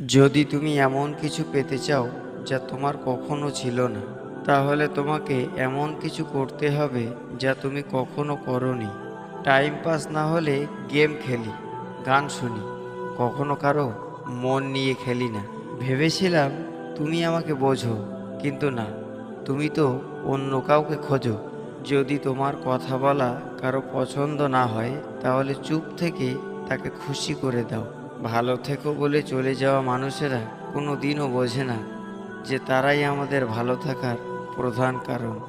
যদি তুমি এমন কিছু পেতে চাও যা তোমার কখনো ছিল না, তাহলে তোমাকে এমন কিছু করতে হবে যা তুমি কখনো করনি। টাইম পাস না হলে গেম খেলি, গান শুনি, কখনো কারও মন নিয়ে খেলি না। ভেবেছিলাম তুমি আমাকে বোঝো, কিন্তু না, তুমি তো অন্য কাউকে খোঁজো। যদি তোমার কথা বলা কারও পছন্দ না হয়, তাহলে চুপ থেকে তাকে খুশি করে দাও। ভালো থেকো বলে চলে যাওয়া মানুষেরা কোনো দিনও বোঝে না যে তারাই আমাদের ভালো থাকার প্রধান কারণ।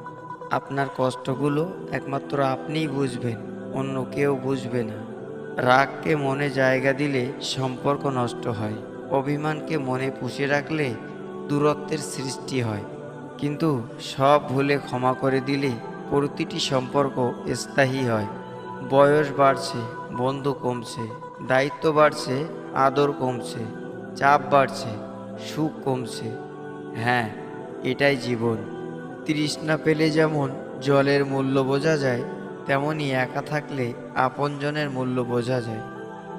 আপনার কষ্টগুলো একমাত্র আপনিই বুঝবেন, অন্য কেউ বুঝবে না। রাগকে মনে জায়গা দিলে সম্পর্ক নষ্ট হয়, অভিমানকে মনে পুষে রাখলে দূরত্বের সৃষ্টি হয়। কিন্তু সব ভুলে ক্ষমা করে দিলে প্রতিটি সম্পর্ক স্থায়ী হয়। বয়স বাড়ছে, বন্ধু কমছে। দায়িত্ব বাড়ছে, আদর কমছে, চাপ বাড়ছে, সুখ কমছে। হ্যাঁ এটাই জীবন। তৃষ্ণা পেলে যেমন জলের মূল্য বোঝা যায়, তেমনি একা থাকলে আপনজনের মূল্য বোঝা যায়।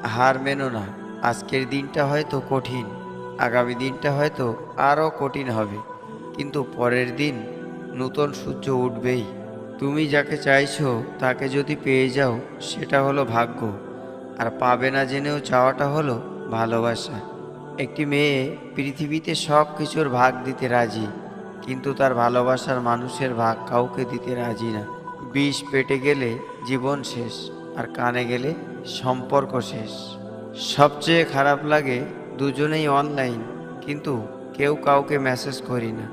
হার মেনো না, আজকের দিনটা হয়তো কঠিন, আগামী দিনটা হয়তো আরও কঠিন হবে। কিন্তু পরের দিন নূতন সূর্য উঠবেই। তুমি যাকে চাইছো তাকে যদি পেয়ে যাও, সেটা হলো ভাগ্য। আর পাবে না জেনেও চাওয়াটা হলো ভালোবাসা। একটি মেয়ে পৃথিবীতে সব কিছুর ভাগ দিতে রাজি, কিন্তু তার ভালোবাসার মানুষের ভাগ কাউকে দিতে রাজি না। বিষ পেটে গেলে জীবন শেষ, আর কানে গেলে সম্পর্ক শেষ। সবচেয়ে খারাপ লাগে দুজনেই অনলাইন, কিন্তু কেউ কাউকে মেসেজ করি না।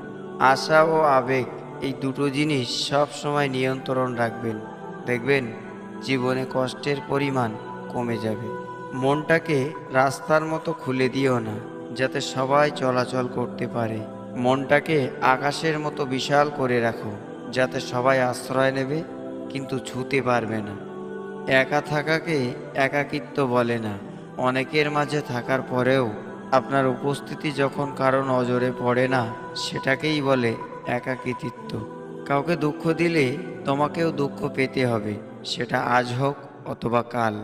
আশা ও আবেগ, এই দুটো জিনিস সব সময় নিয়ন্ত্রণ রাখবেন। দেখবেন, জীবনে কষ্টের পরিমাণ কমে যাবে। মনটাকে রাস্তার মতো খুলে দিও না, যাতে সবাই চলাচল করতে পারে। মনটাকে আকাশের মতো বিশাল করে রাখো, যাতে সবাই আশ্রয় নেবে, কিন্তু ছুতে পারবে না। একা থাকাকে একাকিত্ব বলে না। অনেকের মাঝে থাকার পরেও আপনার উপস্থিতি যখন কারও নজরে পড়ে না, সেটাকেই বলে একাকিত্ব। কাউকে দুঃখ দিলে তোমাকেও দুঃখ পেতে হবে, সেটা আজ হোক অথবা কাল।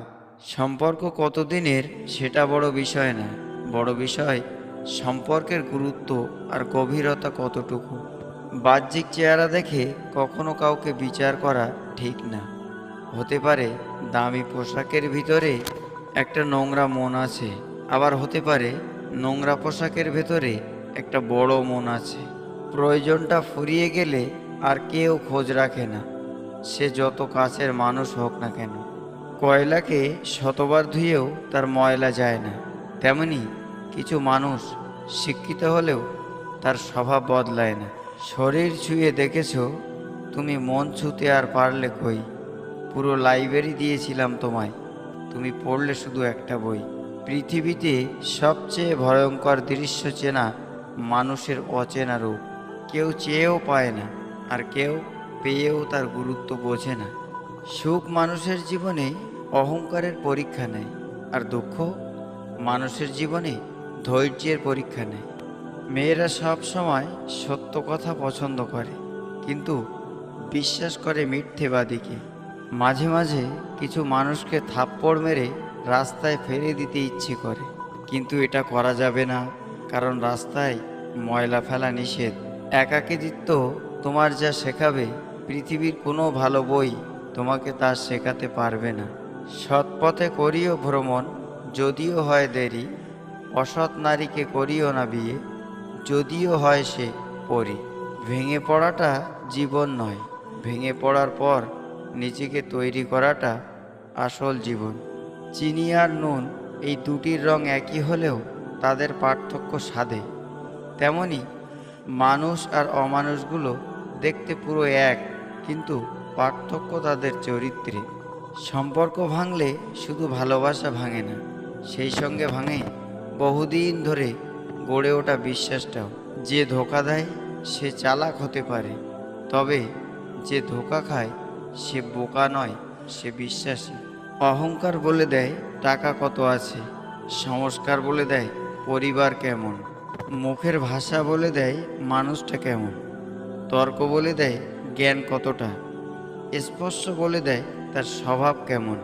সম্পর্ক কতদিনের সেটা বড় বিষয় না। বড় বিষয়, সম্পর্কের গুরুত্ব আর গভীরতা কতটুকু। বাহ্যিক চেহারা দেখে কখনো কাউকে বিচার করা ঠিক না। হতে পারে দামি পোশাকের ভিতরে একটা নোংরা মন আছে, আবার হতে পারে নোংরা পোশাকের ভেতরে একটা বড় মন আছে। প্রয়োজনটা ফুরিয়ে গেলে আর কেউ খোঁজ রাখে না। সে যত কাছের মানুষ হোক না কেন। কয়লাকে শতবার ধুয়েও তার ময়লা যায় না। তেমনি কিছু মানুষ শিক্ষিত হলেও তার স্বভাব বদলায় না। শরীর ছুঁয়ে দেখেছ, তুমি মন ছুঁতে আর পারলে কই? পুরো লাইব্রেরি দিয়েছিলাম তোমায়, তুমি পড়লে শুধু একটা বই। পৃথিবীতে সবচেয়ে ভয়ঙ্কর দৃশ্য চেনা মানুষের অচেনা রূপ। কেউ চেয়েও পায় না, আর কেউ পেয়েও তার গুরুত্ব বোঝে না। সুখ মানুষের জীবনে অহংকারের পরীক্ষা নেয়, আর দুঃখ মানুষের জীবনে ধৈর্যের পরীক্ষা নেয়। মেয়েরা সব সময় সত্য কথা পছন্দ করে, কিন্তু বিশ্বাস করে মিথ্যে মিথ্যেবাদীকে। মাঝে মাঝে কিছু মানুষকে থাপ্পড় মেরে রাস্তায় ফেলে দিতে ইচ্ছে করে, কিন্তু এটা করা যাবে না, কারণ রাস্তায় ময়লা ফেলা নিষেধ। একাকিত্ব তোমার যা শেখাবে, পৃথিবীর কোনো ভালো বই তোমাকে তা শেখাতে পারবে না। সৎ পথে করিও ভ্রমণ, যদিও হয় দেরি। অসৎ নারীকে করিও না বিয়ে, যদিও হয় সে পরি। ভেঙে পড়াটা জীবন নয়। ভেঙে পড়ার পর নিজেকে তৈরি করাটা আসল জীবন। চিনি আর নুন, এই দুটির রং একই হলেও তাদের পার্থক্য সাধে তেমনি মানুষ আর অমানুষগুলো দেখতে পুরো এক, কিন্তু পার্থক্য তাদের চরিত্রে। সম্পর্ক ভাঙলে শুধু ভালোবাসা ভাঙে না, সেই সঙ্গে ভাঙে বহুদিন ধরে গড়ে ওঠা বিশ্বাসটাও। যে ধোকা দেয়, সে চালাক হতে পারে, তবে যে ধোকা খায়, সে বোকা নয়, সে বিশ্বাসী। অহংকার বলে দেয়, টাকা কত আছে, সংস্কার বলে দেয়, পরিবার কেমন। মুখের ভাষা বলে দেয়, মানুষটা কেমন। তর্ক বলে দেয়, জ্ঞান কতটা। স্পর্শ বলে দেয় তার স্বভাব কেমন।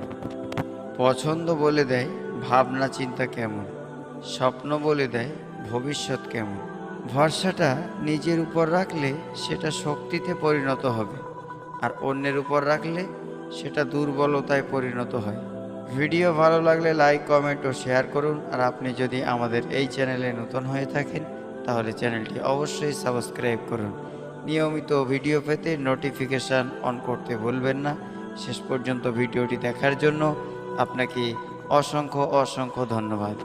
পছন্দ বলে দেয় ভাবনা চিন্তা কেমন। স্বপ্ন বলে দেয় ভবিষ্যৎ কেমন। ভরসাটা নিজের উপর রাখলে সেটা শক্তিতে পরিণত হবে আর অন্যের উপর রাখলে সেটা দুর্বলতায় পরিণত হয়। ভিডিও ভালো লাগলে লাইক, কমেন্ট ও শেয়ার করুন আর আপনি যদি আমাদের এই চ্যানেলে নতুন হয়ে থাকেন তাহলে চ্যানেলটি অবশ্যই সাবস্ক্রাইব করুন। নিয়মিত ভিডিও পেতে নোটিফিকেশান অন করতে ভুলবেন না। শেষ পর্যন্ত ভিডিওটি দেখার জন্য আপনাকে অসংখ্য অসংখ্য ধন্যবাদ।